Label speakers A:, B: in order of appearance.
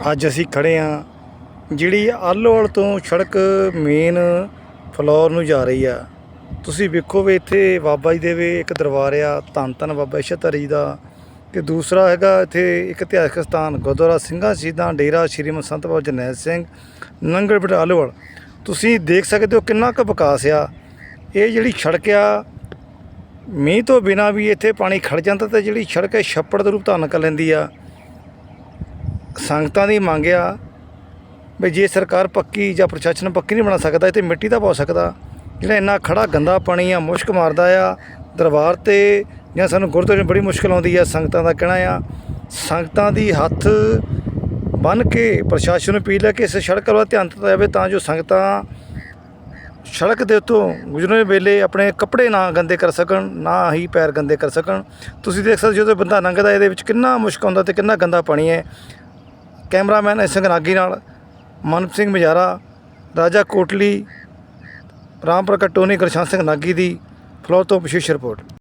A: ਅੱਜ ਅਸੀਂ ਖੜੇ ਆ, ਜਿਹੜੀ ਆਲੋਵਾਲ ਤੋਂ ਸੜਕ ਮੇਨ ਫਲੋਰ ਨੂੰ ਜਾ ਰਹੀ ਆ। ਤੁਸੀਂ ਵੇਖੋ ਵੀ ਇੱਥੇ ਬਾਬਾ ਜੀ ਦੇ ਵੀ ਇੱਕ ਦਰਬਾਰ ਆ, ਧੰਨ ਧੰਨ ਬਾਬਾ ਇਸ਼ਤਰੀ ਜੀ ਦਾ। ਤੇ ਦੂਸਰਾ ਹੈਗਾ ਇੱਥੇ ਇੱਕ ਇਤਿਹਾਸਕ ਸਥਾਨ, ਗੁਰਦੁਆਰਾ ਸਿੰਘਾਂ ਸ਼ਹੀਦਾਂ, ਡੇਰਾ ਸ਼੍ਰੀ ਮੁਖ ਸੰਤ ਬਾਬਾ ਜਰਨੈਲ ਸਿੰਘ ਨੰਗਲ ਪਿੰਡ ਆਲੋਵਾਲ ਤੁਸੀਂ ਦੇਖ ਸਕਦੇ ਹੋ ਕਿੰਨਾ ਕੁ ਵਿਕਾਸ ਆ। ਇਹ ਜਿਹੜੀ ਸੜਕ ਆ, ਮੀਂਹ ਤੋਂ ਬਿਨਾ ਵੀ ਇੱਥੇ ਪਾਣੀ ਖੜ ਜਾਂਦਾ ਤੇ ਜਿਹੜੀ ਸੜਕ ਹੈ ਛੱਪੜ ਦਾ ਰੂਪ ਧਾਰਨ ਕਰ ਲੈਂਦੀ ਆ। ਸੰਗਤਾਂ ਦੀ ਮੰਗ ਆ ਵੀ ਜੇ ਸਰਕਾਰ ਪੱਕੀ ਜਾਂ ਪ੍ਰਸ਼ਾਸਨ ਪੱਕੀ ਨਹੀਂ ਬਣਾ ਸਕਦਾ, ਇਹ ਤੇ ਮਿੱਟੀ ਦਾ ਪਾ ਸਕਦਾ। ਜਿਹੜਾ ਇੰਨਾ ਖੜਾ ਗੰਦਾ ਪਾਣੀ ਆ, ਮੁਸ਼ਕ ਮਾਰਦਾ ਆ, ਦਰਬਾਰ ਤੇ ਜਾਂ ਸਾਨੂੰ ਗੁਰਦੁਆਰੇ ਬੜੀ ਮੁਸ਼ਕਲ ਆਉਂਦੀ ਆ, ਸੰਗਤਾਂ ਦਾ ਕਹਿਣਾ ਆ, ਸੰਗਤਾਂ ਦੀ ਹੱਥ ਬੰਨ ਕੇ ਪ੍ਰਸ਼ਾਸਨ ਨੂੰ ਅਪੀਲ ਹੈ ਕਿ ਇਸ ਸੜਕ ਵੱਲ ਧਿਆਨ ਦਿੱਤਾ ਜਾਵੇ ਤਾਂ ਜੋ ਸੰਗਤਾਂ ਸੜਕ ਦੇ ਉੱਤੋਂ ਗੁਜ਼ਰਨ ਵੇਲੇ ਆਪਣੇ ਕੱਪੜੇ ਨਾ ਗੰਦੇ ਕਰ ਸਕਣ, ਨਾ ਹੀ ਪੈਰ ਗੰਦੇ ਕਰ ਸਕਣ। ਤੁਸੀਂ ਦੇਖ ਸਕਦੇ ਜਦੋਂ ਬੰਦਾ ਲੰਘਦਾ, ਇਹਦੇ ਵਿੱਚ ਕਿੰਨਾ ਮੁਸ਼ਕ ਆਉਂਦਾ ਤੇ ਕਿੰਨਾ ਗੰਦਾ ਪਾਣੀ ਹੈ। ਕੈਮਰਾਮੈਨ ਸਿੰਘ ਨਾਗੀ ਨਾਲ ਮਨਪ ਸਿੰਘ ਮਜਾਰਾ, ਰਾਜਾ ਕੋਟਲੀ ਰਾਮ ਪ੍ਰਗਟ ਟੋਨੀ ਗੁਰਸ਼ਾਨ ਸਿੰਘ ਨਾਗੀ ਦੀ ਫਲੋਰ ਤੋਂ ਵਿਸ਼ੇਸ਼ ਰਿਪੋਰਟ।